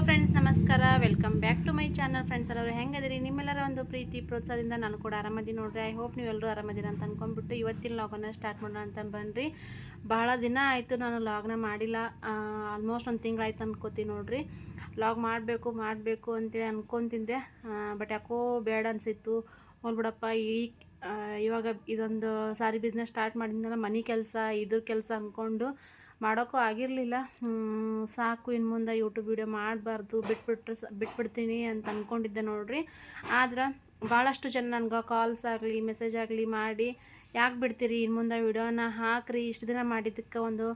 Hello friends ನಮಸ್ಕಾರ. Welcome back to my channel friends ಎಲ್ಲರೂ ಹೆಂಗದಿರಿ ನಿಮ್ಮೆಲ್ಲರ ಒಂದು ಪ್ರೀತಿ, ಪ್ರೋತ್ಸಾಹದಿಂದ ನಾನು ಕೂಡ ಆರಾಮದಿ ನೋಡ್ರಿ. ಐ ಹೋಪ್ ನೀವೆಲ್ಲರೂ ಆರಾಮದಿರ ಅಂತ ಅನ್ಕೊಂಡ್ಬಿಟ್ಟು ಇವತ್ತಿನ ಲಾಗನ್ನ ಸ್ಟಾರ್ಟ್ ಮಾಡೋಣ ಅಂತ ಬನ್ನಿರಿ ಬಹಳ ದಿನ ಆಯಿತು ನಾನು ಲಾಗ್ನ ಮಾಡಿಲ್ಲ. ಆಲ್ಮೋಸ್ಟ್ ಒಂದು ತಿಂಗಳಾಯ್ತು ಅನ್ಕೋತೀನಿ ನೋಡ್ರಿ. ಲಾಗ್ ಮಾಡಬೇಕು ಮಾಡಬೇಕು ಅಂತೇಳಿ ಅನ್ಕೊತಿದ್ದೆ. ಬಟ್ ಯಾಕೋ ಬೇಡ ಅನಿಸಿತ್ತು. ಹೋಗ್ಬಿಡಪ್ಪ ಈ ಇವಾಗ ಇದೊಂದು ಸಾರಿ ಬಿಸ್ನೆಸ್ ಸ್ಟಾರ್ಟ್ ಮಾಡಿದ್ನಲ್ಲ, ಮನೆ ಕೆಲಸ, ಇದ್ರ ಕೆಲಸ ಅಂದ್ಕೊಂಡು ಮಾಡೋಕ್ಕೂ ಆಗಿರಲಿಲ್ಲ. ಸಾಕು ಇನ್ನು ಮುಂದೆ ಯೂಟ್ಯೂಬ್ ವೀಡಿಯೋ ಮಾಡಬಾರ್ದು, ಬಿಟ್ಬಿಟ್ರೆ ಸ, ಬಿಟ್ಬಿಡ್ತೀನಿ ಅಂತ ಅಂದ್ಕೊಂಡಿದ್ದೆ ನೋಡ್ರಿ. ಆದ್ರೆ ಭಾಳಷ್ಟು ಜನ ನನಗೆ ಕಾಲ್ಸ್ ಆಗಲಿ ಮೆಸೇಜ್ ಆಗಲಿ ಮಾಡಿ, ಯಾಕೆ ಬಿಡ್ತೀರಿ ಇನ್ನು ಮುಂದೆ ವೀಡಿಯೋನ ಹಾಕ್ರಿ, ಇಷ್ಟು ದಿನ ಮಾಡಿದ್ದಕ್ಕೆ ಒಂದು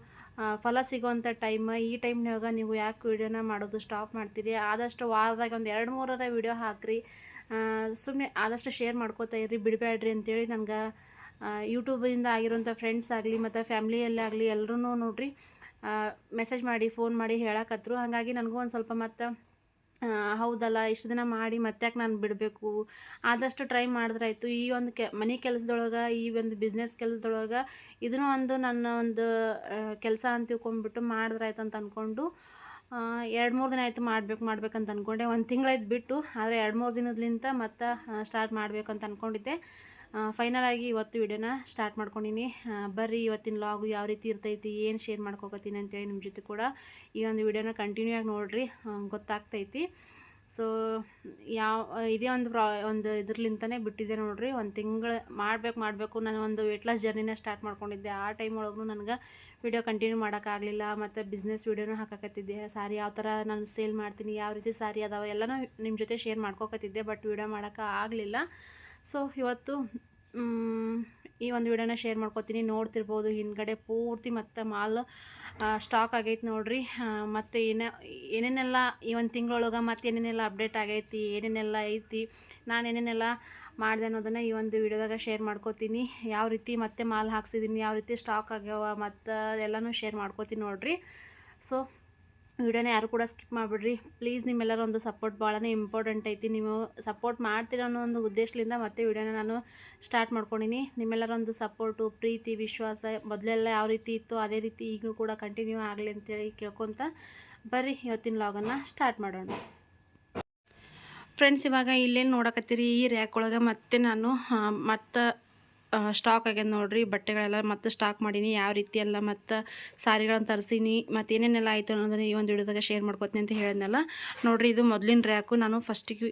ಫಲ ಸಿಗೋವಂಥ ಟೈಮ್ ಈ ಟೈಮ್ನಾಗ ನೀವು ಯಾಕೆ ವಿಡಿಯೋನ ಮಾಡೋದು ಸ್ಟಾಪ್ ಮಾಡ್ತೀರಿ? ಆದಷ್ಟು ವಾರದಾಗ ಒಂದು ಎರಡು ಮೂರರ ವಿಡಿಯೋ ಹಾಕ್ರಿ. ಸುಮ್ಮನೆ ಆದಷ್ಟು ಶೇರ್ ಮಾಡ್ಕೋತಾ ಇರ್ರಿ ಬಿಡಬೇಡ್ರಿ ಅಂತೇಳಿ ನನಗೆ ಯೂಟ್ಯೂಬಿಂದ ಆಗಿರೋಂಥ ಫ್ರೆಂಡ್ಸ್ ಆಗಲಿ, ಮತ್ತು ಫ್ಯಾಮ್ಲಿಯಲ್ಲಾಗಲಿ ಎಲ್ಲರೂ ನೋಡ್ರಿ ಮೆಸೇಜ್ ಮಾಡಿ ಫೋನ್ ಮಾಡಿ ಹೇಳಕತ್ರು. ಹಾಗಾಗಿ ನನಗೂ ಒಂದು ಸ್ವಲ್ಪ ಮತ್ತು ಹೌದಲ್ಲ, ಇಷ್ಟು ದಿನ ಮಾಡಿ ಮತ್ತ್ಯಾಕೆ ನಾನು ಬಿಡಬೇಕು? ಆದಷ್ಟು ಟ್ರೈ ಮಾಡಿದ್ರಾಯ್ತು. ಈ ಒಂದು ಕೆ, ಮನೆ ಕೆಲಸದೊಳಗೆ, ಈ ಒಂದು ಬಿಸ್ನೆಸ್ ಕೆಲಸದೊಳಗೆ ಇದನ್ನೂ ಒಂದು ನನ್ನ ಒಂದು ಕೆಲಸ ಅಂತ ತಿಳ್ಕೊಂಡ್ಬಿಟ್ಟು ಮಾಡಿದ್ರಾಯ್ತು ಅಂತ ಅಂದ್ಕೊಂಡು ಎರಡು ಮೂರು ದಿನ ಆಯಿತು ಮಾಡ್ಬೇಕು, ಮಾಡ್ಬೇಕಂತ ಅಂದ್ಕೊಂಡೆ ಒಂದು ತಿಂಗಳಾಯ್ತು ಬಿಟ್ಟು, ಆದರೆ ಎರಡು ಮೂರು ದಿನದ್ಲಿಂತ ಮತ್ತೆ ಸ್ಟಾರ್ಟ್ ಮಾಡಬೇಕಂತ ಅಂದ್ಕೊಂಡಿದ್ದೆ ಫೈನಲ್ ಆಗಿ ಇವತ್ತು ವಿಡಿಯೋನ ಸ್ಟಾರ್ಟ್ ಮಾಡ್ಕೊಂಡಿನಿ. ಬರ್ರಿ ಇವತ್ತಿನ ಲಾಗು ಯಾವ ರೀತಿ ಇರ್ತೈತಿ, ಏನು ಶೇರ್ ಮಾಡ್ಕೊಕತ್ತೀನಿ ಅಂತೇಳಿ ನಿಮ್ಮ ಜೊತೆ ಕೂಡ ಈ ಒಂದು ವಿಡಿಯೋನ ಕಂಟಿನ್ಯೂ ಆಗಿ ನೋಡ್ರಿ ಗೊತ್ತಾಗ್ತೈತಿ. ಸೊ ಯಾವ, ಇದೇ ಒಂದು ಪ್ರಾ ಒಂದು ಇದ್ರಲಿಂತನೇ ಬಿಟ್ಟಿದ್ದೆ ನೋಡ್ರಿ. ಒಂದು ತಿಂಗಳು ಮಾಡಬೇಕು ಮಾಡಬೇಕು ನಾನು ಒಂದು ವೆಯ್ಟ್ ಲಾಸ್ ಜರ್ನಿನ ಸ್ಟಾರ್ಟ್ ಮಾಡ್ಕೊಂಡಿದ್ದೆ. ಆ ಟೈಮ್ ಒಳಗೂ ನನಗೆ ವಿಡಿಯೋ ಕಂಟಿನ್ಯೂ ಮಾಡೋಕ್ಕಾಗಲಿಲ್ಲ ಮತ್ತು ಬಿಸ್ನೆಸ್ ವೀಡಿಯೋನೂ ಹಾಕಕತ್ತಿದ್ದೆ. ಸಾರಿ ಯಾವ ಥರ ನಾನು ಸೇಲ್ ಮಾಡ್ತೀನಿ, ಯಾವ ರೀತಿ ಸಾರಿ ಅದಾವೆ ಎಲ್ಲನೂ ನಿಮ್ಮ ಜೊತೆ ಶೇರ್ ಮಾಡ್ಕೊಕತ್ತಿದ್ದೆ ಬಟ್ ವಿಡಿಯೋ ಮಾಡೋಕೆ ಆಗಲಿಲ್ಲ. ಸೊ ಇವತ್ತು ಈ ಒಂದು ವಿಡಿಯೋನ ಶೇರ್ ಮಾಡ್ಕೊತೀನಿ. ನೋಡ್ತಿರ್ಬೋದು, ಹಿಂದ್ಗಡೆ ಪೂರ್ತಿ ಮತ್ತು ಮಾಲ್ ಸ್ಟಾಕ್ ಆಗೈತೆ ನೋಡ್ರಿ. ಮತ್ತು ಏನೇ, ಏನೇನೆಲ್ಲ ಈ ಒಂದು ತಿಂಗಳೊಳಗೆ ಮತ್ತು ಏನೇನೆಲ್ಲ ಅಪ್ಡೇಟ್ ಆಗೈತಿ, ಏನೇನೆಲ್ಲ ಐತಿ, ನಾನು ಏನೇನೆಲ್ಲ ಮಾಡಿದೆ ಅನ್ನೋದನ್ನು ಈ ಒಂದು ವಿಡಿಯೋದಾಗ ಶೇರ್ ಮಾಡ್ಕೋತೀನಿ. ಯಾವ ರೀತಿ ಮತ್ತೆ ಮಾಲ್ ಹಾಕ್ಸಿದ್ದೀನಿ ಯಾವ ರೀತಿ ಸ್ಟಾಕ್ ಆಗ್ಯಾವ ಮತ್ತು ಎಲ್ಲನೂ ಶೇರ್ ಮಾಡ್ಕೋತೀನಿ ನೋಡಿರಿ. ಸೊ ವಿಡಿಯೋನ ಯಾರು ಕೂಡ ಸ್ಕಿಪ್ ಮಾಡಿಬಿಡ್ರಿ. ಪ್ಲೀಸ್ ನಿಮ್ಮೆಲ್ಲರ ಒಂದು ಸಪೋರ್ಟ್ ಭಾಳನೇ ಇಂಪಾರ್ಟೆಂಟ್ ಐತಿ. ನೀವು ಸಪೋರ್ಟ್ ಮಾಡ್ತೀರ ಅನ್ನೋ ಒಂದು ಉದ್ದೇಶದಿಂದ ಮತ್ತೆ ವಿಡಿಯೋನ ನಾನು ಸ್ಟಾರ್ಟ್ ಮಾಡ್ಕೊಂಡಿನಿ. ನಿಮ್ಮೆಲ್ಲರ ಒಂದು ಸಪೋರ್ಟು, ಪ್ರೀತಿ, ವಿಶ್ವಾಸ ಮೊದಲೆಲ್ಲ ಯಾವ ರೀತಿ ಇತ್ತು ಅದೇ ರೀತಿ ಈಗಲೂ ಕೂಡ ಕಂಟಿನ್ಯೂ ಆಗಲಿ ಅಂತೇಳಿ ಕೇಳ್ಕೊತ ಬರ್ರಿ. ಇವತ್ತಿನ ಲಾಗನ್ನು ಸ್ಟಾರ್ಟ್ ಮಾಡೋಣ. ಫ್ರೆಂಡ್ಸ್ ಇವಾಗ ಇಲ್ಲೇನು ನೋಡಕತ್ತೀರಿ? ಈ ರ್ಯಾಕ್ ಒಳಗೆ ಮತ್ತೆ ನಾನು ಮತ್ತು ಸ್ಟಾಕ್ ಆಗ್ಯದ ನೋಡ್ರಿ, ಬಟ್ಟೆಗಳೆಲ್ಲ ಮತ್ತೆ ಸ್ಟಾಕ್ ಮಾಡೀನಿ, ಯಾವ ರೀತಿ ಎಲ್ಲ ಮತ್ತು ಸಾರಿಗಳನ್ನು ತರಿಸೀನಿ, ಮತ್ತು ಏನೇನೆಲ್ಲ ಆಯಿತು ಅನ್ನೋದನ್ನು ಈ ಒಂದು ವಿಡಿಯೋದಾಗ ಶೇರ್ ಮಾಡ್ಕೊತೀನಿ ಅಂತ ಹೇಳಿದ್ನಲ್ಲ. ನೋಡ್ರಿ, ಇದು ಮೊದಲಿನ ರ್ಯಾಕು ನಾನು ಫಸ್ಟಿಗೆ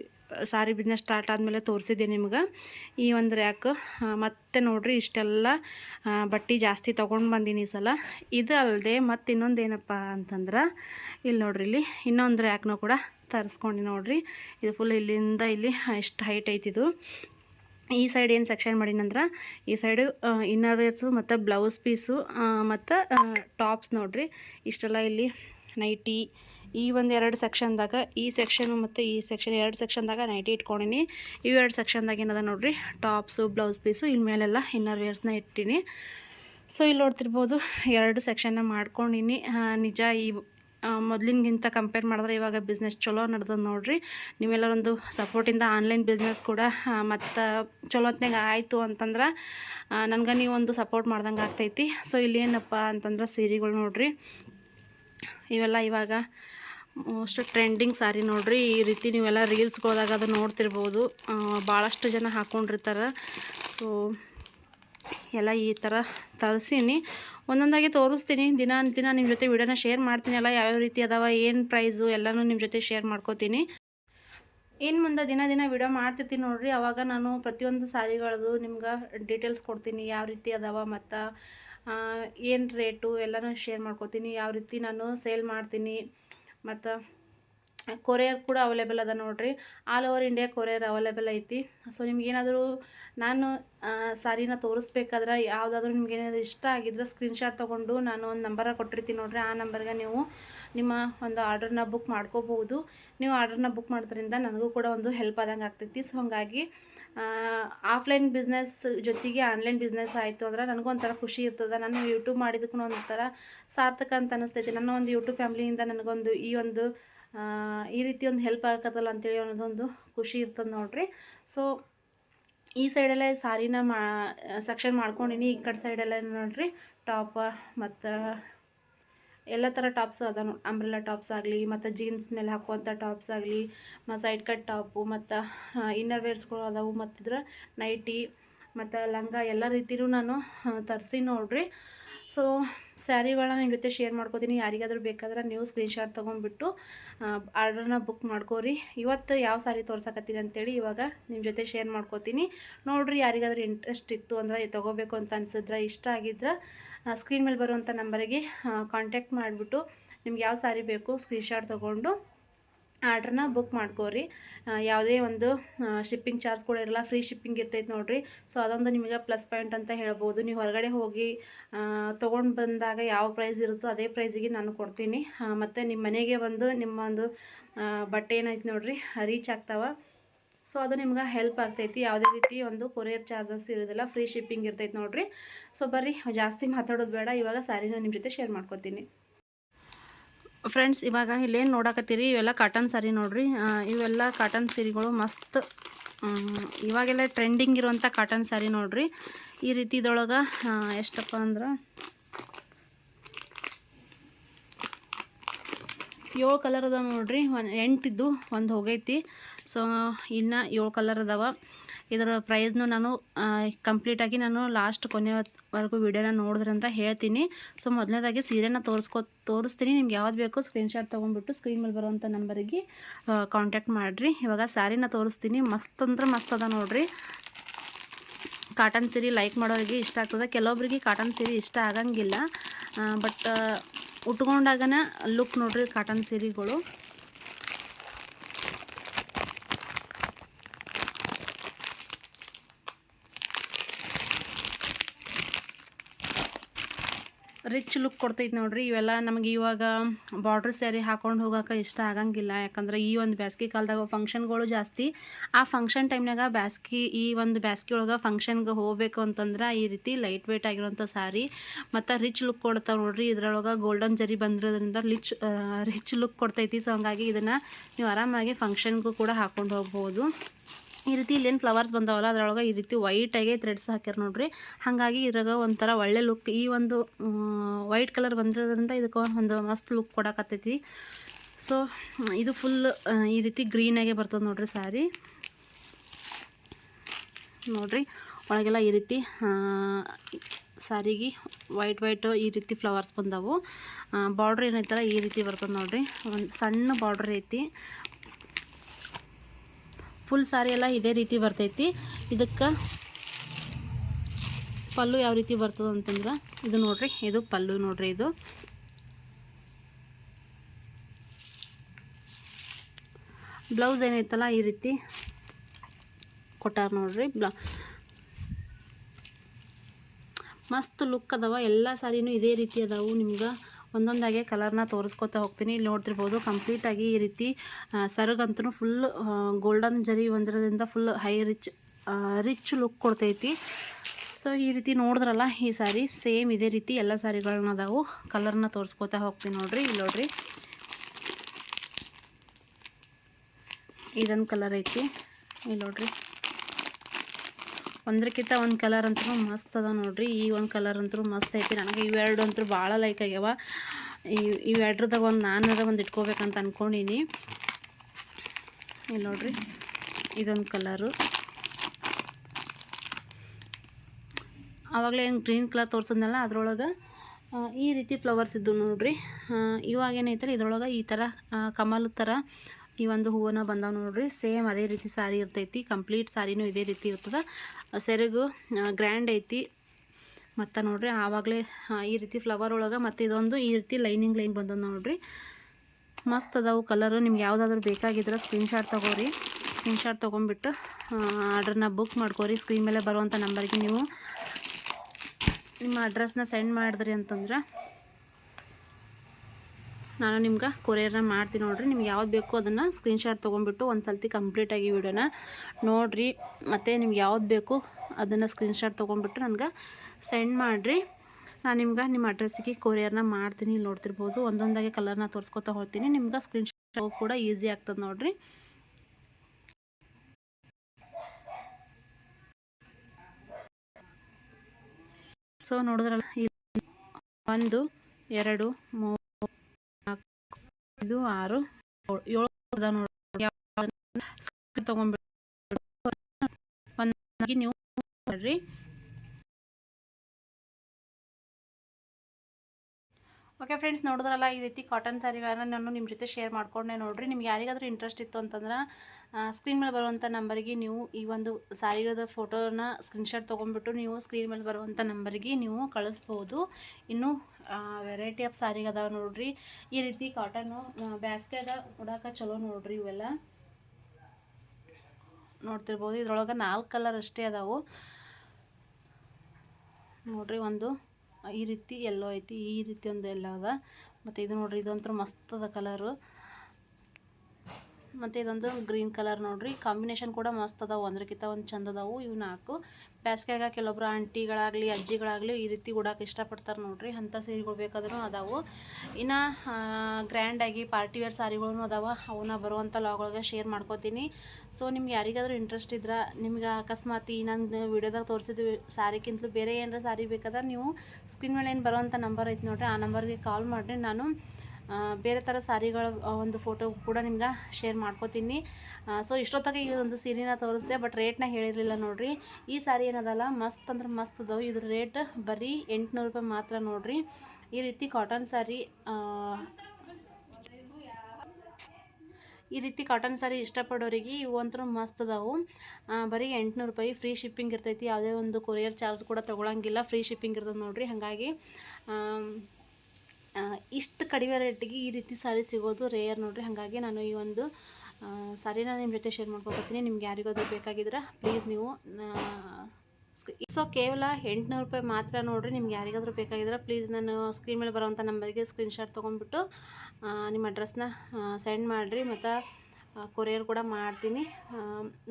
ಸಾರಿ ಬಿಸ್ನೆಸ್ ಸ್ಟಾರ್ಟ್ ಆದಮೇಲೆ ತೋರಿಸಿದ್ದೆ ನಿಮ್ಗೆ. ಈ ಒಂದು ರ್ಯಾಕ್ ಮತ್ತೆ ನೋಡ್ರಿ ಇಷ್ಟೆಲ್ಲ ಬಟ್ಟೆ ಜಾಸ್ತಿ ತೊಗೊಂಡು ಬಂದೀನಿ ಈ ಸಲ. ಇದು ಅಲ್ಲದೆ ಮತ್ತು ಇನ್ನೊಂದು ಏನಪ್ಪ ಅಂತಂದ್ರೆ ಇಲ್ಲಿ ನೋಡ್ರಿ ಇಲ್ಲಿ ಇನ್ನೊಂದು ರ್ಯಾಕ್ನೂ ಕೂಡ ತರಿಸ್ಕೊಂಡು ನೋಡ್ರಿ. ಇದು ಫುಲ್ ಇಲ್ಲಿಂದ ಇಲ್ಲಿ ಎಷ್ಟು ಹೈಟ್ ಐತಿದು ಈ ಸೈಡ್ ಏನು ಸೆಕ್ಷನ್ ಮಾಡೀನಂದ್ರೆ, ಈ ಸೈಡು ಇನ್ನರ್ ವೇರ್ಸು ಮತ್ತು ಬ್ಲೌಸ್ ಪೀಸು ಮತ್ತು ಟಾಪ್ಸ್ ನೋಡಿರಿ. ಇಷ್ಟೆಲ್ಲ ಇಲ್ಲಿ ನೈಟಿ ಈ ಒಂದು ಎರಡು ಸೆಕ್ಷನ್ದಾಗ ಈ ಸೆಕ್ಷನು ಮತ್ತು ಈ ಸೆಕ್ಷನ್ ಎರಡು ಸೆಕ್ಷನ್ದಾಗ ನೈಟಿ ಇಟ್ಕೊಂಡಿನಿ. ಇವು ಎರಡು ಸೆಕ್ಷನ್ದಾಗ ಏನದ ನೋಡಿರಿ ಟಾಪ್ಸು ಬ್ಲೌಸ್ ಪೀಸು ಇನ್ಮೇಲೆಲ್ಲ ಇನ್ನರ್ ವೇರ್ಸ್ನ ಇಟ್ಟಿನಿ. ಸೊ ಇಲ್ಲಿ ನೋಡ್ತಿರ್ಬೋದು, ಎರಡು ಸೆಕ್ಷನ್ನ ಮಾಡ್ಕೊಂಡಿನಿ. ನಿಜ ಈ ಮೊದಲಿನಗಿಂತ ಕಂಪೇರ್ ಮಾಡಿದ್ರೆ ಇವಾಗ ಬಿಸ್ನೆಸ್ ಚಲೋ ನಡ್ದದ ನೋಡ್ರಿ. ನೀವೆಲ್ಲರೊಂದು ಸಪೋರ್ಟಿಂದ ಆನ್ಲೈನ್ ಬಿಸ್ನೆಸ್ ಕೂಡ ಮತ್ತು ಚಲೋತ್ನಾಗ ಆಯಿತು ಅಂತಂದ್ರೆ ನನಗೆ ನೀವು ಒಂದು ಸಪೋರ್ಟ್ ಮಾಡ್ದಂಗೆ ಆಗ್ತೈತಿ. ಸೊ ಇಲ್ಲಿ ಏನಪ್ಪ ಅಂತಂದ್ರೆ ಸೀರೆಗಳು ನೋಡ್ರಿ. ಇವೆಲ್ಲ ಇವಾಗ ಮೋಸ್ಟ್ ಟ್ರೆಂಡಿಂಗ್ ಸಾರಿ ನೋಡ್ರಿ. ಈ ರೀತಿ ನೀವೆಲ್ಲ ರೀಲ್ಸ್ಗಳದಾಗ ಅದು ನೋಡ್ತಿರ್ಬೋದು. ಭಾಳಷ್ಟು ಜನ ಹಾಕ್ಕೊಂಡಿರ್ತಾರೆ ಸೊ ಎಲ್ಲ ಈ ಥರ ತರಿಸೀನಿ. ಒಂದೊಂದಾಗಿ ತೋರಿಸ್ತೀನಿ. ದಿನ ದಿನ ನಿಮ್ಮ ಜೊತೆ ವಿಡಿಯೋನ ಶೇರ್ ಮಾಡ್ತೀನಿ ಅಲ್ಲ, ಯಾವ್ಯಾವ ರೀತಿ ಅದಾವ, ಏನು ಪ್ರೈಸು ಎಲ್ಲನೂ ನಿಮ್ಮ ಜೊತೆ ಶೇರ್ ಮಾಡ್ಕೋತೀನಿ. ಇನ್ನು ಮುಂದೆ ದಿನ ದಿನ ವಿಡಿಯೋ ಮಾಡ್ತಿರ್ತೀನಿ ನೋಡ್ರಿ. ಅವಾಗ ನಾನು ಪ್ರತಿಯೊಂದು ಸಾರಿಗಳದು ನಿಮ್ಗೆ ಡೀಟೇಲ್ಸ್ ಕೊಡ್ತೀನಿ. ಯಾವ ರೀತಿ ಅದಾವ ಮತ್ತು ಏನು ರೇಟು ಎಲ್ಲನೂ ಶೇರ್ ಮಾಡ್ಕೋತೀನಿ. ಯಾವ ರೀತಿ ನಾನು ಸೇಲ್ ಮಾಡ್ತೀನಿ. ಮತ್ತು ಕೊರಿಯರ್ ಕೂಡ ಅವೈಲೇಬಲ್ ಅದ ನೋಡ್ರಿ. All over India courier available ಐತಿ. ಸೊ ನಿಮ್ಗೇನಾದರೂ ನಾನು ಸಾರಿನ ತೋರಿಸ್ಬೇಕಾದ್ರೆ ಯಾವುದಾದ್ರೂ ನಿಮ್ಗೇನಾದ್ರು ಇಷ್ಟ ಆಗಿದ್ರೆ ಸ್ಕ್ರೀನ್ಶಾಟ್ ತೊಗೊಂಡು ನಾನು ಒಂದು ನಂಬರ ಕೊಟ್ಟಿರ್ತೀನಿ ನೋಡ್ರಿ. ಆ ನಂಬರ್ಗೆ ನೀವು ನಿಮ್ಮ ಒಂದು ಆರ್ಡರ್ನ ಬುಕ್ ಮಾಡ್ಕೋಬಹುದು. ನೀವು ಆರ್ಡರ್ನ ಬುಕ್ ಮಾಡೋದ್ರಿಂದ ನನಗೂ ಕೂಡ ಒಂದು ಹೆಲ್ಪ್ ಆದಂಗೆ ಆಗ್ತೈತಿ. ಸೊ ಹಾಗಾಗಿ ಆಫ್ಲೈನ್ ಬಿಸ್ನೆಸ್ ಜೊತೆಗೆ ಆನ್ಲೈನ್ ಬಿಸ್ನೆಸ್ ಆಯಿತು ಅಂದ್ರೆ ನನಗೂ ಒಂಥರ ಖುಷಿ ಇರ್ತದೆ. ನಾನು ಯೂಟ್ಯೂಬ್ ಮಾಡಿದಕ್ಕೂ ಒಂಥರ ಸಾರ್ಥಕ ಅಂತ ಅನಿಸ್ತೈತಿ. ನನ್ನ ಒಂದು ಯೂಟ್ಯೂಬ್ ಫ್ಯಾಮ್ಲಿಯಿಂದ ನನಗೊಂದು ಈ ಒಂದು ಈ ರೀತಿ ಒಂದು ಹೆಲ್ಪ್ ಆಗತ್ತಲ್ಲ ಅಂತೇಳಿ ಅನ್ನೋದೊಂದು ಖುಷಿ ಇರ್ತದೆ ನೋಡ್ರಿ. ಸೊ ಈ ಸೈಡಲ್ಲೇ ಸಾರಿನ ಮಾ ಸೆಕ್ಷನ್ ಮಾಡ್ಕೊಂಡಿನಿ. ಈ ಕಡೆ ಸೈಡೆಲ್ಲ ನೋಡ್ರಿ ಟಾಪ ಮತ್ತು ಎಲ್ಲ ಥರ ಟಾಪ್ಸ್ ಅದ ಅಂಬ್ರೆಲ್ಲ ಟಾಪ್ಸ್ ಆಗಲಿ, ಮತ್ತು ಜೀನ್ಸ್ ಮೇಲೆ ಹಾಕುವಂಥ ಟಾಪ್ಸ್ ಆಗಲಿ ಮತ್ತು ಸೈಡ್ ಕಟ್ ಟಾಪು ಮತ್ತು ಇನ್ನರ್ ವೇರ್ಸ್ಗಳು ಅದಾವು ಮತ್ತಿದ್ರ ನೈಟಿ ಮತ್ತು ಲಂಗ, ಎಲ್ಲ ರೀತಿಯೂ ನಾನು ತರಿಸಿ ನೋಡ್ರಿ. ಸೊ ಸ್ಯಾರಿಗಳನ್ನ ನಿಮ್ಮ ಜೊತೆ ಶೇರ್ ಮಾಡ್ಕೋತೀನಿ. ಯಾರಿಗಾದ್ರೂ ಬೇಕಾದ್ರೆ ನೀವು ಸ್ಕ್ರೀನ್ಶಾಟ್ ತೊಗೊಂಡ್ಬಿಟ್ಟು ಆರ್ಡ್ರನ್ನ ಬುಕ್ ಮಾಡ್ಕೋರಿ. ಇವತ್ತು ಯಾವ ಸ್ಯಾರಿ ತೋರ್ಸಕತ್ತೀನಿ ಅಂತೇಳಿ ಇವಾಗ ನಿಮ್ಮ ಜೊತೆ ಶೇರ್ ಮಾಡ್ಕೋತೀನಿ. ನೋಡಿರಿ ಯಾರಿಗಾದ್ರೂ ಇಂಟ್ರೆಸ್ಟ್ ಇತ್ತು ಅಂದ್ರೆ ತೊಗೋಬೇಕು ಅಂತ ಅನಿಸಿದ್ರೆ, ಇಷ್ಟ ಆಗಿದ್ರೆ ಸ್ಕ್ರೀನ್ ಮೇಲೆ ಬರುವಂಥ ನಂಬರಿಗೆ ಕಾಂಟ್ಯಾಕ್ಟ್ ಮಾಡಿಬಿಟ್ಟು ನಿಮ್ಗೆ ಯಾವ ಸ್ಯಾರಿ ಬೇಕು ಸ್ಕ್ರೀನ್ಶಾಟ್ ತೊಗೊಂಡು ಆರ್ಡ್ರನ್ನ ಬುಕ್ ಮಾಡ್ಕೋರಿ. ಯಾವುದೇ ಒಂದು ಶಿಪ್ಪಿಂಗ್ ಚಾರ್ಜ್ ಕೂಡ ಇರಲ್ಲ ಫ್ರೀ ಶಿಪ್ಪಿಂಗ್ ಇರ್ತೈತೆ ನೋಡಿರಿ. ಸೊ ಅದೊಂದು ನಿಮಗೆ ಪ್ಲಸ್ ಪಾಯಿಂಟ್ ಅಂತ ಹೇಳ್ಬೋದು. ನೀವು ಹೊರಗಡೆ ಹೋಗಿ ತೊಗೊಂಡು ಬಂದಾಗ ಯಾವ ಪ್ರೈಸ್ ಇರುತ್ತೋ ಅದೇ ಪ್ರೈಸಿಗೆ ನಾನು ಕೊಡ್ತೀನಿ. ಮತ್ತು ನಿಮ್ಮ ಮನೆಗೆ ಬಂದು ನಿಮ್ಮ ಒಂದು ಬಟ್ಟೆ ಏನೈತೆ ನೋಡಿರಿ ರೀಚ್ ಆಗ್ತಾವೆ. ಸೊ ಅದು ನಿಮ್ಗೆ ಹೆಲ್ಪ್ ಆಗ್ತೈತಿ. ಯಾವುದೇ ರೀತಿ ಒಂದು ಕೊರಿಯರ್ ಚಾರ್ಜಸ್ ಇರೋದಿಲ್ಲ ಫ್ರೀ ಶಿಪ್ಪಿಂಗ್ ಇರ್ತೈತೆ ನೋಡಿರಿ. ಸೊ ಬರ್ರಿ, ಜಾಸ್ತಿ ಮಾತಾಡೋದು ಬೇಡ. ಇವಾಗ ಸ್ಯಾರಿನ ನಿಮ್ಮ ಜೊತೆ ಶೇರ್ ಮಾಡ್ಕೊತೀನಿ. ಫ್ರೆಂಡ್ಸ್ ಇವಾಗ ಇಲ್ಲೇನು ನೋಡಕತ್ತೀರಿ? ಇವೆಲ್ಲ ಕಾಟನ್ ಸಾರಿ ನೋಡ್ರಿ. ಇವೆಲ್ಲ ಕಾಟನ್ ಸೀರೆಗಳು ಮಸ್ತ್ ಇವಾಗೆಲ್ಲ ಟ್ರೆಂಡಿಂಗ್ ಇರುವಂಥ ಕಾಟನ್ ಸ್ಯಾರಿ ನೋಡ್ರಿ. ಈ ರೀತಿದೊಳಗೆ ಎಷ್ಟಪ್ಪ ಅಂದ್ರೆ? ಏಳು ಕಲರ್ ಅದಾವ ನೋಡ್ರಿ. ಒಂದು ಎಂಟಿದ್ದು ಒಂದು ಹೋಗೈತಿ. ಸೊ ಇನ್ನು ಏಳು ಕಲರ್ ಅದಾವ. ಇದರ ಪ್ರೈಸ್ನು ನಾನು ಕಂಪ್ಲೀಟಾಗಿ ನಾನು ಲಾಸ್ಟ್ ಕೊನೆವರೆಗೂ ವಿಡಿಯೋನ ನೋಡಿದ್ರೆ ಅಂತ ಹೇಳ್ತೀನಿ. ಸೊ ಮೊದಲನೇದಾಗಿ ಸೀರೆನ ತೋರಿಸ್ಕೊ, ತೋರಿಸ್ತೀನಿ. ನಿಮ್ಗೆ ಯಾವ್ದು ಬೇಕು ಸ್ಕ್ರೀನ್ಶಾಟ್ ತೊಗೊಂಡ್ಬಿಟ್ಟು ಸ್ಕ್ರೀನ್ ಮೇಲೆ ಬರುವಂಥ ನಂಬರಿಗೆ ಕಾಂಟ್ಯಾಕ್ಟ್ ಮಾಡಿರಿ. ಇವಾಗ ಸ್ಯಾರಿನ ತೋರಿಸ್ತೀನಿ. ಮಸ್ತ್ ಅಂದ್ರೆ ಮಸ್ತ್ ಅದ ನೋಡಿರಿ. ಕಾಟನ್ ಸೀರೆ ಲೈಕ್ ಮಾಡೋರಿಗೆ ಇಷ್ಟ ಆಗ್ತದೆ. ಕೆಲವೊಬ್ರಿಗೆ ಕಾಟನ್ ಸೀರೆ ಇಷ್ಟ ಆಗಂಗಿಲ್ಲ. ಬಟ್ ಉಟ್ಕೊಂಡಾಗನ ಲುಕ್ ನೋಡ್ರಿ ಕಾಟನ್ ಸೀರೆಗಳು. ರಿಚ್ ಲುಕ್ ಕೊಡ್ತೈತೆ ನೋಡ್ರಿ. ಇವೆಲ್ಲ ನಮಗೆ ಇವಾಗ ಬಾರ್ಡ್ರ್ ಸ್ಯಾರಿ ಹಾಕೊಂಡು ಹೋಗೋಕೆ ಇಷ್ಟ ಆಗಂಗಿಲ್ಲ. ಯಾಕಂದ್ರೆ ಈ ಒಂದು ಬ್ಯಾಸ್ಗೆ ಕಾಲದಾಗ ಫಂಕ್ಷನ್ಗಳು ಜಾಸ್ತಿ. ಆ ಫಂಕ್ಷನ್ ಟೈಮ್ನಾಗ ಬ್ಯಾಸ್ಗೆ, ಈ ಒಂದು ಬ್ಯಾಸ್ಗೆ ಒಳಗೆ ಫಂಕ್ಷನ್ಗೆ ಹೋಗಬೇಕು ಅಂತಂದ್ರೆ ಈ ರೀತಿ ಲೈಟ್ ವೇಟ್ ಆಗಿರೋಂಥ ಸ್ಯಾರಿ ಮತ್ತು ರಿಚ್ ಲುಕ್ ಕೊಡ್ತಾವೆ ನೋಡ್ರಿ. ಇದ್ರೊಳಗೆ ಗೋಲ್ಡನ್ ಜರಿ ಬಂದಿರೋದ್ರಿಂದ ರಿಚ್ ರಿಚ್ ಲುಕ್ ಕೊಡ್ತೈತಿ. ಸೊ ಹಂಗಾಗಿ ಇದನ್ನು ನೀವು ಆರಾಮಾಗಿ ಫಂಕ್ಷನ್ಗೂ ಕೂಡ ಹಾಕೊಂಡು ಹೋಗ್ಬೋದು. ಈ ರೀತಿ ಇಲ್ಲೇನು ಫ್ಲವರ್ಸ್ ಬಂದಾವಲ್ಲ, ಅದರೊಳಗೆ ಈ ರೀತಿ ವೈಟಾಗೆ ಥ್ರೆಡ್ಸ್ ಹಾಕ್ಯಾರ ನೋಡ್ರಿ. ಹಾಗಾಗಿ ಇದ್ರಾಗ ಒಂಥರ ಒಳ್ಳೆ ಲುಕ್ ಈ ಒಂದು ವೈಟ್ ಕಲರ್ ಬಂದಿರೋದ್ರಿಂದ ಇದಕ್ಕೆ ಒಂದು ಮಸ್ತ್ ಲುಕ್ ಕೊಡಕತ್ತೈತಿ ಸೊ ಇದು ಫುಲ್ ಈ ರೀತಿ ಗ್ರೀನಾಗೆ ಬರ್ತದೆ ನೋಡ್ರಿ ಸ್ಯಾರಿ ನೋಡ್ರಿ, ಒಳಗೆಲ್ಲ ಈ ರೀತಿ ಸ್ಯಾರಿಗೆ ವೈಟ್ ವೈಟು ಈ ರೀತಿ ಫ್ಲವರ್ಸ್ ಬಂದವು. ಬಾರ್ಡ್ರ್ ಏನೈತಲ್ಲ, ಈ ರೀತಿ ಬರ್ತದೆ ನೋಡ್ರಿ. ಒಂದು ಸಣ್ಣ ಬಾರ್ಡ್ರ್ ಐತಿ. ಫುಲ್ ಸಾರಿ ಎಲ್ಲ ಇದೇ ರೀತಿ ಬರ್ತೈತಿ. ಇದಕ್ಕೆ ಪಲ್ಲು ಯಾವ ರೀತಿ ಬರ್ತದೆ ಅಂತಂದ್ರೆ ಇದು ನೋಡ್ರಿ, ಇದು ಪಲ್ಲು ನೋಡ್ರಿ ಇದು. ಬ್ಲೌಸ್ ಏನೈತಲ್ಲ ಈ ರೀತಿ ಕೊಟ್ಟಾರ ನೋಡ್ರಿ, ಬ್ಲೌ ಮಸ್ತ್ ಲುಕ್ ಅದಾವ, ಎಲ್ಲ ಸಾರಿನೂ ಇದೇ ರೀತಿ ಅದಾವು ನಿಮ್ಗೆ. ಒಂದೊಂದಾಗೆ ಕಲರ್ನ ತೋರಿಸ್ಕೊತಾ ಹೋಗ್ತೀನಿ. ಇಲ್ಲಿ ನೋಡ್ತಿರ್ಬೋದು ಕಂಪ್ಲೀಟಾಗಿ ಈ ರೀತಿ ಸರ್ಗಂತೂ ಫುಲ್ ಗೋಲ್ಡನ್ ಜರಿ ಹೊಂದಿರೋದ್ರಿಂದ full high rich rich look ಕೊಡ್ತೈತಿ. ಸೊ ಈ ರೀತಿ ನೋಡಿದ್ರಲ್ಲ, ಈ ಸಾರಿ ಸೇಮ್ ಇದೇ ರೀತಿ ಎಲ್ಲ ಸಾರಿಗಳನ್ನ ಅದಾವು ಕಲರ್ನ ತೋರಿಸ್ಕೊತಾ ಹೋಗ್ತೀನಿ ನೋಡ್ರಿ. ಇಲ್ಲಿ ನೋಡ್ರಿ. ಇದೊಂದು ಕಲರ್ ಐತಿ. ಇಲ್ಲಿ ನೋಡ್ರಿ. ಒಂದ್ರಕ್ಕಿಂತ ಒಂದು ಕಲರ್ ಅಂತೂ ಮಸ್ತ್ ಅದ ನೋಡ್ರಿ. ಈ ಒಂದು ಕಲರ್ ಅಂತೂ ಮಸ್ತ್ ಐತಿ. ನನಗೆ ಇವೆರಡು ಅಂತೂ ಭಾಳ ಲೈಕ್ ಆಗ್ಯಾವ. ಈ ಇವೆರಡ್ರದಾಗ ಒಂದು ನಾನರ ಒಂದು ಇಟ್ಕೋಬೇಕಂತ ಅಂದ್ಕೊಂಡೀನಿ ಇಲ್ಲಿ ನೋಡ್ರಿ. ಇದೊಂದು ಕಲರು ಆವಾಗಲೇ ಏನು ಗ್ರೀನ್ ಕಲರ್ ತೋರಿಸಿದ್ನಲ್ಲ ಅದ್ರೊಳಗೆ ಈ ರೀತಿ ಫ್ಲವರ್ಸ್ ಇದ್ದು ನೋಡ್ರಿ. ಇವಾಗ ಏನೈತಲ್ಲ ಇದ್ರೊಳಗೆ ಈ ಥರ ಕಮಲ್ ಥರ ಈ ಒಂದು ಹೂವನ್ನ ಬಂದಾವ ನೋಡ್ರಿ. ಸೇಮ್ ಅದೇ ರೀತಿ ಸಾರಿ ಇರ್ತೈತಿ. ಕಂಪ್ಲೀಟ್ ಸಾರಿನೂ ಇದೇ ರೀತಿ ಇರ್ತದೆ. ಸೆರಗು ಗ್ರ್ಯಾಂಡ್ ಐತಿ. ಮತ್ತು ನೋಡ್ರಿ, ಆವಾಗಲೇ ಈ ರೀತಿ ಫ್ಲವರ್ ಒಳಗೆ ಮತ್ತು ಇದೊಂದು ಈ ರೀತಿ ಲೈನಿಂಗ್ ಲೈನ್ ಬಂದದ ನೋಡ್ರಿ. ಮಸ್ತ್ ಅದಾವು ಕಲರು ನಿಮ್ಗೆ ಯಾವುದಾದ್ರೂ ಬೇಕಾಗಿದ್ರೆ ಸ್ಕ್ರೀನ್ಶಾಟ್ ತೊಗೋರಿ. ಸ್ಕ್ರೀನ್ಶಾಟ್ ತೊಗೊಂಡ್ಬಿಟ್ಟು ಆರ್ಡ್ರನ್ನ ಬುಕ್ ಮಾಡ್ಕೋರಿ. ಸ್ಕ್ರೀನ್ ಮೇಲೆ ಬರುವಂಥ ನಂಬರ್ಗೆ ನೀವು ನಿಮ್ಮ ಅಡ್ರೆಸ್ನ ಸೆಂಡ್ ಮಾಡಿದ್ರಿ ಅಂತಂದ್ರೆ ನಾನು ನಿಮ್ಗೆ ಕೊರಿಯರ್ನ ಮಾಡ್ತೀನಿ ನೋಡಿರಿ. ನಿಮ್ಗೆ ಯಾವ್ದು ಬೇಕೋ ಅದನ್ನು ಸ್ಕ್ರೀನ್ಶಾಟ್ ತೊಗೊಂಡ್ಬಿಟ್ಟು ಒಂದು ಸಲ್ತಿ ಕಂಪ್ಲೀಟಾಗಿ ವಿಡಿಯೋನ ನೋಡಿರಿ. ಮತ್ತು ನಿಮ್ಗೆ ಯಾವ್ದು ಬೇಕು ಅದನ್ನು ಸ್ಕ್ರೀನ್ಶಾಟ್ ತೊಗೊಂಡ್ಬಿಟ್ಟು ನನಗೆ ಸೆಂಡ್ ಮಾಡಿರಿ. ನಾನು ನಿಮ್ಗೆ ನಿಮ್ಮ ಅಡ್ರೆಸ್ಸಿಗೆ ಕೊರಿಯರ್ನ ಮಾಡ್ತೀನಿ ಇಲ್ಲಿ ನೋಡ್ತಿರ್ಬೋದು. ಒಂದೊಂದಾಗಿ ಕಲರ್ನ ತೋರಿಸ್ಕೊತಾ ಹೋಗ್ತೀನಿ. ನಿಮ್ಗೆ ಸ್ಕ್ರೀನ್ಶಾಟ್ ಕೂಡ ಈಸಿ ಆಗ್ತದೆ ನೋಡಿರಿ. ಸೊ ನೋಡಿದ್ರಲ್ಲ ಒಂದು, ಎರಡು, ಮೂರು ಇದು ಆರು, ಏಳು ಅದಾವ ನೋಡಿ. ತೊಗೊಂಡ್ಬಿಟ್ಟು ಒಂದು ನೀವು ಮಾಡ್ರಿ. ಓಕೆ ಫ್ರೆಂಡ್ಸ್ ನೋಡಿದ್ರಲ್ಲ, ಈ ರೀತಿ ಕಾಟನ್ ಸ್ಯಾರಿಗಳನ್ನ ನಾನು ನಿಮ್ಮ ಜೊತೆ ಶೇರ್ ಮಾಡ್ಕೊಂಡೆ ನೋಡ್ರಿ. ನಿಮ್ಗೆ ಯಾರಿಗಾದ್ರೂ ಇಂಟ್ರೆಸ್ಟ್ ಇತ್ತು ಅಂತಂದ್ರೆ ಸ್ಕ್ರೀನ್ ಮೇಲೆ ಬರುವಂಥ ನಂಬರಿಗೆ ನೀವು ಈ ಒಂದು ಸ್ಯಾರಿಗಳದ ಫೋಟೋನ ಸ್ಕ್ರೀನ್ಶಾಟ್ ತೊಗೊಂಡ್ಬಿಟ್ಟು ನೀವು ಸ್ಕ್ರೀನ್ ಮೇಲೆ ಬರುವಂಥ ನಂಬರಿಗೆ ನೀವು ಕಳಿಸ್ಬೋದು. ಇನ್ನು ವೆರೈಟಿ ಆಫ್ ಸ್ಯಾರಿಗೆ ಅದಾವೆ ನೋಡ್ರಿ. ಈ ರೀತಿ ಕಾಟನ್ನು ಬ್ಯಾಸ್ಗ್ಯಾಗ ಉಡಾಕ ಚಲೋ ನೋಡ್ರಿ ಇವೆಲ್ಲ. ನೋಡ್ತಿರ್ಬೋದು, ಇದ್ರೊಳಗೆ ನಾಲ್ಕು ಕಲರ್ ಅಷ್ಟೇ ಅದಾವು. ನೋಡ್ರಿ ಒಂದು, ಈ ರೀತಿ ಎಲ್ಲೋ ಐತಿ, ಈ ರೀತಿ ಒಂದು ಎಲ್ಲೋ ಅದ. ಮತ್ತು ಇದು ನೋಡ್ರಿ, ಇದಂತೂ ಮಸ್ತ್ ಅದ ಕಲರು ಮತ್ತು ಇದೊಂದು ಗ್ರೀನ್ ಕಲರ್ ನೋಡ್ರಿ. ಕಾಂಬಿನೇಷನ್ ಕೂಡ ಮಸ್ತ್ ಅದಾವು ಒಂದ್ರಕ್ಕಿಂತ ಒಂದು ಚಂದ ಅದಾವು, ಇವು ನಾಲ್ಕು. ಬ್ಯಾಸ್ಗ್ಯಾಗ ಕೆಲವೊಬ್ರು ಆಂಟಿಗಳಾಗಲಿ, ಅಜ್ಜಿಗಳಾಗಲಿ ಈ ರೀತಿ ಉಡಕ್ಕೆ ಇಷ್ಟಪಡ್ತಾರೆ ನೋಡಿರಿ. ಅಂಥ ಸೀರೆಗಳು ಬೇಕಾದ್ರೂ ಅದಾವು. ಇನ್ನು ಗ್ರ್ಯಾಂಡಾಗಿ ಪಾರ್ಟಿ ವೇರ್ ಸಾರಿಗಳೂ ಅದಾವ. ಅವನ್ನ ಬರುವಂಥ ಲಾಗೊಳಗೆ ಶೇರ್ ಮಾಡ್ಕೋತೀನಿ. ಸೊ, ನಿಮ್ಗೆ ಯಾರಿಗಾದ್ರೂ ಇಂಟ್ರೆಸ್ಟ್ ಇದ್ರೆ, ನಿಮ್ಗೆ ಅಕಸ್ಮಾತ್ ಇನ್ನೊಂದು ನಂದು ವಿಡಿಯೋದಾಗ ತೋರಿಸಿದ ಸಾರಿಗಿಂತಲೂ ಬೇರೆ ಏನಾರ ಸಾರಿ ಬೇಕಾದ್ರೆ ನೀವು ಸ್ಕ್ರೀನ್ ಮೇಲೆ ಏನು ಬರುವಂಥ ನಂಬರ್ ಐತೆ ನೋಡಿರಿ, ಆ ನಂಬರ್ಗೆ ಕಾಲ್ ಮಾಡಿರಿ. ನಾನು ಬೇರೆ ಥರ ಸಾರಿಗಳ ಒಂದು ಫೋಟೋ ಕೂಡ ನಿಮ್ಗೆ ಶೇರ್ ಮಾಡ್ಕೋತೀನಿ. ಸೊ ಇಷ್ಟೊತ್ತಾಗ ಈ ಒಂದು ಸೀರೆನ ತೋರಿಸ್ದೆ ಬಟ್ ರೇಟ್ನ ಹೇಳಿರಲಿಲ್ಲ ನೋಡಿರಿ. ಈ ಸಾರಿ ಏನದಲ್ಲ, ಮಸ್ತ್ ಅಂದ್ರೆ ಮಸ್ತ್ ಅದಾವೆ. ಇದ್ರ ರೇಟ್ ಬರೀ ಎಂಟುನೂರು ರೂಪಾಯಿ ಮಾತ್ರ ನೋಡಿರಿ. ಈ ರೀತಿ ಕಾಟನ್ ಸಾರಿ ಈ ರೀತಿ ಕಾಟನ್ ಸಾರಿ ಇಷ್ಟಪಡೋರಿಗೆ ಇವು ಅಂತೂ ಮಸ್ತ್ ಅದಾವು. ಬರೀ ಎಂಟುನೂರು ರೂಪಾಯಿ ಫ್ರೀ ಶಿಪ್ಪಿಂಗ್ ಇರ್ತೈತಿ. ಯಾವುದೇ ಒಂದು ಕೊರಿಯರ್ ಚಾರ್ಜ್ ಕೂಡ ತೊಗೊಳಂಗಿಲ್ಲ. ಫ್ರೀ ಶಿಪ್ಪಿಂಗ್ ಇರ್ತದೆ ನೋಡಿರಿ. ಹಾಗಾಗಿ ಇಷ್ಟು ಕಡಿಮೆ ರೇಟಿಗೆ ಈ ರೀತಿ ಸಾರಿ ಸಿಗೋದು ರೇಯರ್ ನೋಡಿರಿ. ಹಾಗಾಗಿ ನಾನು ಈ ಒಂದು ಸಾರಿನ ನಿಮ್ಮ ಜೊತೆ ಶೇರ್ ಮಾಡ್ಕೊತೀನಿ ನಿಮ್ಗೆ ಯಾರಿಗಾದರೂ ಬೇಕಾಗಿದ್ರೆ ಪ್ಲೀಸ್ ನೀವು ಸೊ ಕೇವಲ ಎಂಟುನೂರು ರೂಪಾಯಿ ಮಾತ್ರ ನೋಡಿರಿ. ನಿಮ್ಗೆ ಯಾರಿಗಾದರೂ ಬೇಕಾಗಿದ್ರೆ ಪ್ಲೀಸ್ ನಾನು ಸ್ಕ್ರೀನ್ ಮೇಲೆ ಬರೋವಂಥ ನಂಬರ್ಗೆ ಸ್ಕ್ರೀನ್ಶಾಟ್ ತೊಗೊಂಡ್ಬಿಟ್ಟು ನಿಮ್ಮ ಅಡ್ರೆಸ್ನ ಸೆಂಡ್ ಮಾಡಿರಿ. ಮತ್ತು ಕೊರಿಯರ್ ಕೂಡ ಮಾಡ್ತೀನಿ.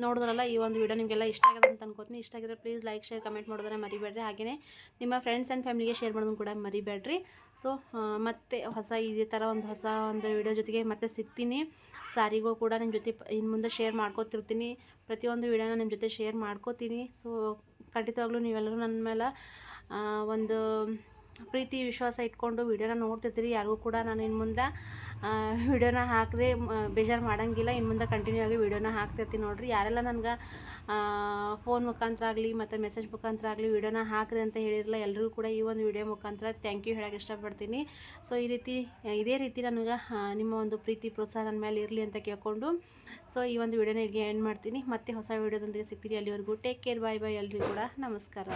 ನೋಡಿದ್ರಲ್ಲ ಈ ಒಂದು ವಿಡಿಯೋ ನಿಮಗೆಲ್ಲ ಇಷ್ಟ ಆಗಿದೆ ಅಂತ ಅನ್ಕೋತೀನಿ. ಇಷ್ಟ ಆಗಿದ್ರೆ ಪ್ಲೀಸ್ ಲೈಕ್ ಶೇರ್ ಕಮೆಂಟ್ ಮಾಡೋದನ್ನು ಮರಿಬೇಡ್ರಿ. ಹಾಗೆಯೇ ನಿಮ್ಮ ಫ್ರೆಂಡ್ಸ್ ಆ್ಯಂಡ್ ಫ್ಯಾಮಿಲಿಗೆ ಶೇರ್ ಮಾಡೋದನ್ನು ಕೂಡ ಮರಿಬೇಡ್ರಿ. ಸೊ ಮತ್ತೆ ಹೊಸ ಇದೇ ಥರ ಒಂದು ಹೊಸ ಒಂದು ವಿಡಿಯೋ ಜೊತೆಗೆ ಮತ್ತೆ ಸಿಗ್ತೀನಿ. ಸಾರಿಗಳು ಕೂಡ ನಿಮ್ಮ ಜೊತೆ ಇನ್ನು ಮುಂದೆ ಶೇರ್ ಮಾಡ್ಕೋತಿರ್ತೀನಿ. ಪ್ರತಿಯೊಂದು ವಿಡಿಯೋನ ನಿಮ್ಮ ಜೊತೆ ಶೇರ್ ಮಾಡ್ಕೋತೀನಿ. ಸೊ ಖಂಡಿತವಾಗ್ಲೂ ನೀವೆಲ್ಲರೂ ನನ್ನ ಮೇಲೆ ಒಂದು ಪ್ರೀತಿ, ವಿಶ್ವಾಸ ಇಟ್ಕೊಂಡು ವಿಡಿಯೋನ ನೋಡ್ತಿರ್ತೀರಿ. ಯಾರಿಗೂ ಕೂಡ ನಾನು ಇನ್ನು ಮುಂದೆ ವಿಡಿಯೋನ ಹಾಕಿದೆ ಬೇಜಾರು ಮಾಡೋಂಗಿಲ್ಲ. ಇನ್ನು ಮುಂದೆ ಕಂಟಿನ್ಯೂ ಆಗಿ ವಿಡಿಯೋನ ಹಾಕ್ತಿರ್ತೀನಿ ನೋಡಿರಿ. ಯಾರೆಲ್ಲ ನನಗೆ ಫೋನ್ ಮುಖಾಂತರ ಆಗಲಿ ಮತ್ತು ಮೆಸೇಜ್ ಮುಖಾಂತರ ಆಗಲಿ ವಿಡಿಯೋನ ಹಾಕಿದೆ ಅಂತ ಹೇಳಿರಲ್ಲ ಎಲ್ಲರಿಗೂ ಕೂಡ ಈ ಒಂದು ವಿಡಿಯೋ ಮುಖಾಂತರ ಥ್ಯಾಂಕ್ ಯು ಹೇಳೋಕ್ಕೆ ಇಷ್ಟಪಡ್ತೀನಿ. ಸೊ ಈ ರೀತಿ, ಇದೇ ರೀತಿ ನನಗೆ ನಿಮ್ಮ ಒಂದು ಪ್ರೀತಿ, ಪ್ರೋತ್ಸಾಹ ನನ್ನ ಮೇಲೆ ಇರಲಿ ಅಂತ ಕೇಳ್ಕೊಂಡು ಸೊ ಈ ಒಂದು ವಿಡಿಯೋನ ಇಲ್ಲಿಗೆ ಎಂಡ್ ಮಾಡ್ತೀನಿ. ಮತ್ತೆ ಹೊಸ ವಿಡಿಯೋದೊಂದಿಗೆ ಸಿಗ್ತೀನಿ. ಅಲ್ಲಿವರೆಗೂ ಟೇಕ್ ಕೇರ್ ಬಾಯ್ ಬಾಯ್ ಎಲ್ಲರಿಗೂ ಕೂಡ. ನಮಸ್ಕಾರ.